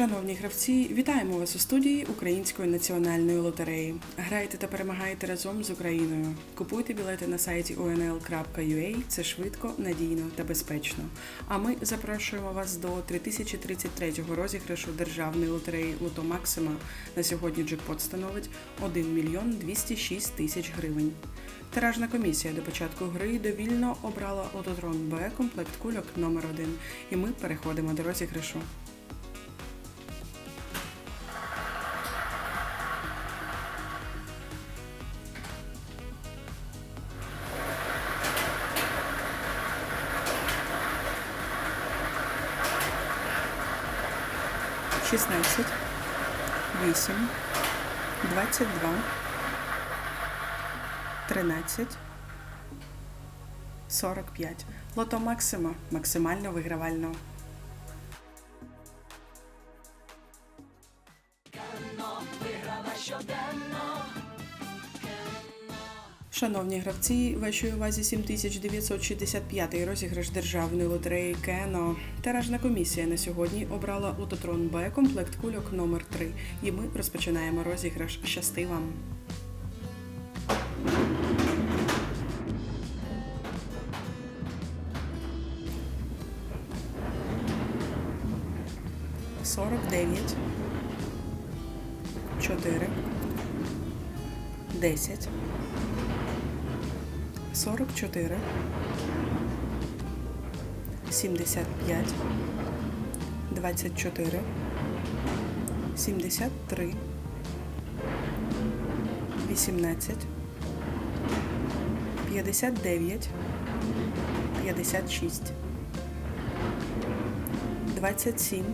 Шановні гравці, вітаємо вас у студії Української національної лотереї. Грайте та перемагайте разом з Україною. Купуйте білети на сайті onl.ua. Це швидко, надійно та безпечно. А ми запрошуємо вас до 3033-го розіграшу державної лотереї Лото Максима. На сьогодні джекпот становить 1 мільйон 206 тисяч гривень. Тиражна комісія до початку гри довільно обрала Лототрон Б комплект кульок номер 1 І ми переходимо до розіграшу. Шістнадцять, вісім, двадцять два, тринадцять, сорок п'ять. Лото Максима максимально вигравально. Шановні гравці, вашій увазі 7965 розіграш державної лотереї Кено. Тиражна комісія на сьогодні обрала Лототрон Б комплект кульок номер 3 І ми розпочинаємо розіграш. Щасти вам! Сорок дев'ять, чотири, десять. 44, 75, 24, 73, 18, 59, 56, 27,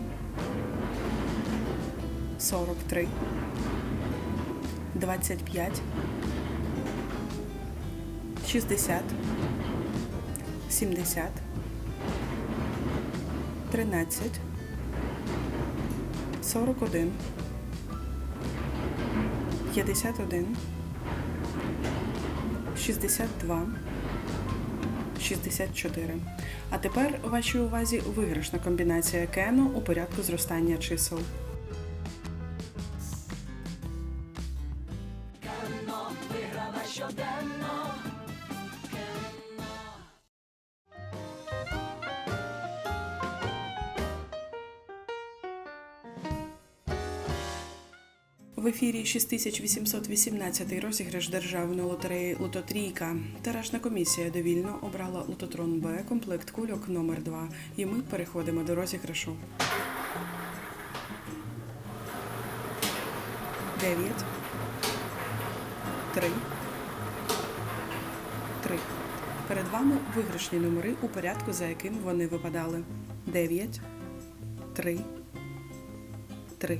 43, 25, 60, 70, 13, 41, 51, 62, 64. А тепер у вашій увазі виграшна комбінація кену у порядку зростання чисел. В ефірі 6818 розіграш державної лотереї Лототрійка. Тиражна комісія довільно обрала Лототрон Б комплект кульок номер 2 І ми переходимо до розіграшу. 9 3 3 Перед вами виграшні номери у порядку, за яким вони випадали. 9 3 3